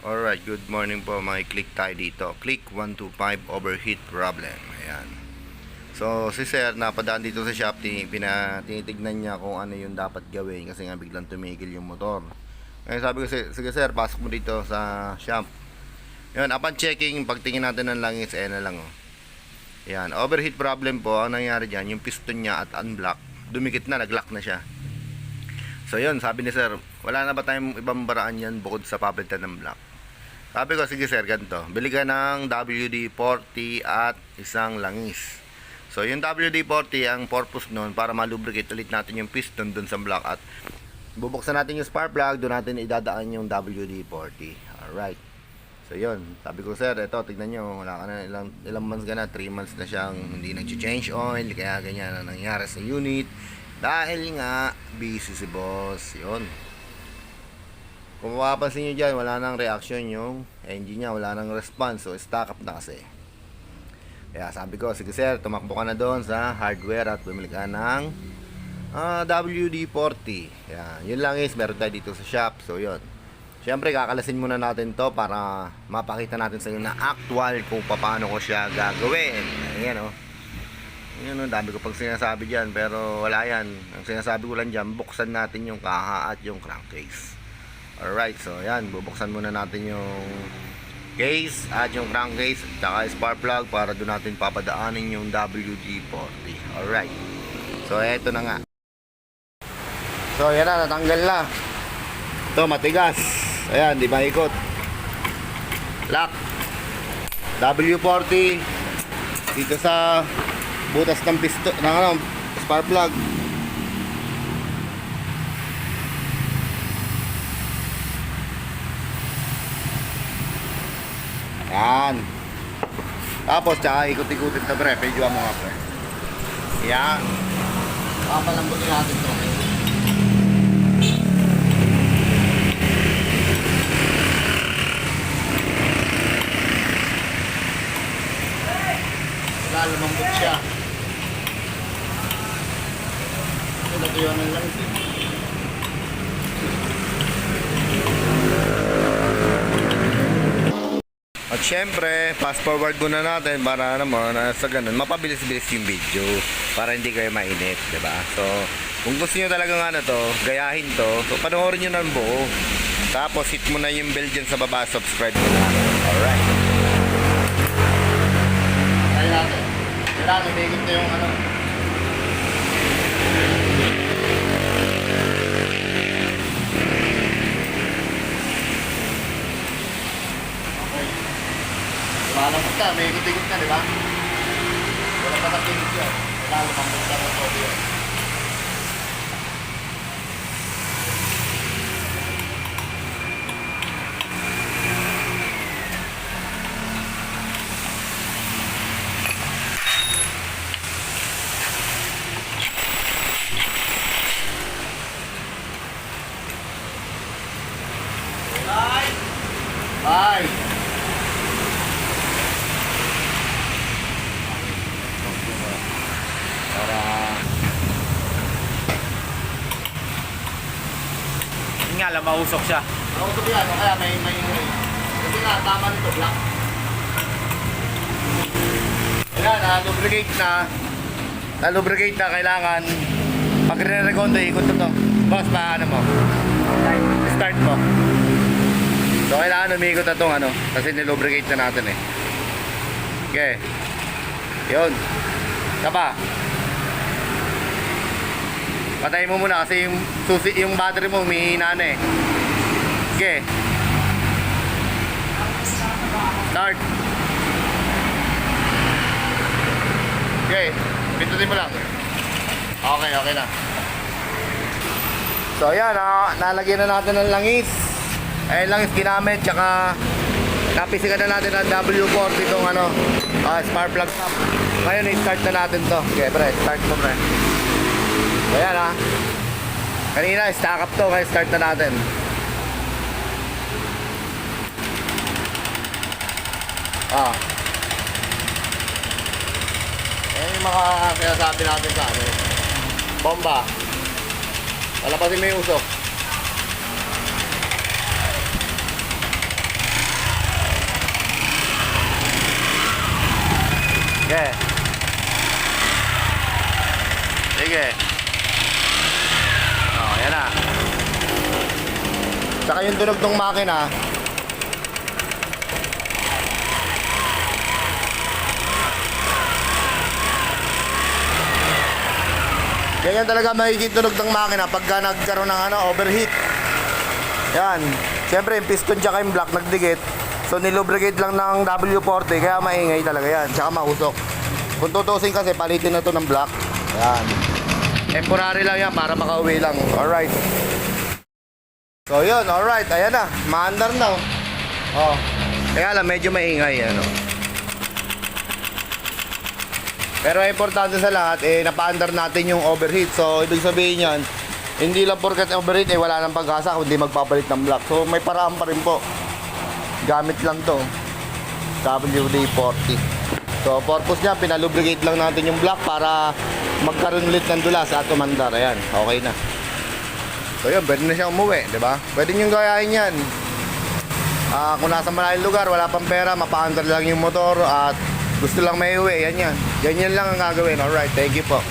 Alright, good morning po. May click tayo dito. Click 125 overheat problem. Ayan. So, si Sir, napadaan dito sa shop, tinitignan niya kung ano yung dapat gawin kasi nga biglang tumigil yung motor. Ngayon sabi ko, "Si- sige Sir, pasok mo dito sa shop. Yun, upon checking, pagtingin natin ng langis, eh na lang oh. Yan, overheat problem po, ang nangyari dyan, yung piston niya at unblock, dumikit na, naglock na siya. So yun, sabi ni sir, wala na ba tayong ibang baraan yan bukod sa papalitan ng block? Sabi ko, sige sir, ganito. Bili ka ng WD-40 at isang langis. So yung WD-40, ang purpose nun, para malubricate ulit natin yung piston dun sa block at bubuksan natin yung spark plug, doon natin idadaan yung WD-40. Alright. So yun, sabi ko sir, ito tignan nyo, wala ka na ilang, ilang months ka na, 3 months na siyang hindi nag-change oil, kaya ganyan ang nangyari sa unit. Dahil nga, busy si boss, yun. Kung mapapansin nyo dyan, wala nang reaction yung engine niya, wala nang response, so stock up na kasi. Kaya sabi ko, sige sir, tumakbo ka na doon sa hardware at bumili ka ng ah, WD-40. Yan, yun lang is, meron tayo dito sa shop, so yun. Siyempre, kakalasin muna natin to para mapakita natin sa inyo na actual kung paano ko siya gagawin. Ayan, oh. Ayan, oh, dami ko pang sinasabi dyan, pero wala yan. Ang sinasabi ko lang dyan, buksan natin yung kaha at yung crankcase. Alright, so ayan, bubuksan muna natin yung case at yung crankcase at saka spark plug para doon natin papadaanin yung WD-40. Alright. So, eto na nga. So, yan na, natanggal na. Ito, matigas. Ayan, di ba ikot? Lock. W40 dito sa butas ng pisto ng ano, spark plug. Yan. Tapos, tsaka ikot-ikutin ito, pre. Medyo mo nga, pre. Yan. Papalambutin natin ito. Wala, lumambot siya. Ito, natuyuan ng langis eh. At syempre, fast forward muna natin para naman na sa ganun, mapabilis-bilis yung video para hindi kayo mainit, 'di ba? So, kung gusto niyo talagang ano to, gayahin to, so panoorin niyo ng buo. Tapos hit mo na yung bell dyan sa baba, subscribe mo na. Alright. Kaya natin. Kailangan umigit na yung ano. Lumalabot ka, may ikot-ikot ka, di ba? Wala pa sa pinig yun. Kailangan lumambot ka ng todo yun. Bye! Para Yun nga lang, mausok siya. Ito yan, o kaya may may kasi nga tama nito black. Ayan, na lubricate na. Na lubricate na kailangan pag re-recondo ikot to to. Boss, paano mo? Start mo. So kailangan umikot na tong ano kasi nilubricate na natin eh. Okay. Yun. Kapa. Patayin mo muna kasi yung susi yung battery mo humihina na eh. Okay. Start. Okay. Pindutin mo lang. Okay, okay na. So ayan, na, nalagyan na natin ng langis. Ay langis ginamit, tsaka napisikan na natin ang W40 itong ano, ah, spark plug top. Ngayon, i-start na natin to. Okay, pre, start mo, pre. Ayan ha. Kanina, stack up to. Kaya start na natin. Ah. Eh, yung mga sinasabi natin sa ano. Bomba. Palapasin mo yung usok. Okay. Sige. Saka yung tunog ng makina, Ganyan talaga makikitunog ng makina pagka nagkaroon ng ano, overheat. Yan. Siyempre, yung piston tsaka yung block nagdikit. So, nilubricate lang ng W40, kaya maingay talaga yan. Tsaka mausok. Kung tutusin kasi, palitin na to ng block. Yan. Temporary lang yan para makauwi lang. Alright. So, yun. Alright. Ayan na. Maandar na. oh. Oh. Kaya lang, medyo maingay. Ano. Pero importante sa lahat, eh, napaandar natin yung overheat. So, ibig sabihin yan, hindi lang porket overheat, eh, wala nang pag-asa kundi magpapalit ng block. So, may paraan pa rin po. Gamit lang to. WD-40. So, purpose niya, pinalubricate lang natin yung block para magkaroon ulit ng dulas at umandar. Ayan, okay na. So, yun, pwede na siya umuwi, di ba? Pwede nyo gayahin yan. Ah, kung nasa malayong lugar, wala pang pera, mapaandar lang yung motor at gusto lang may uwi, yan yan. Ganyan lang ang gagawin. Alright, thank you po.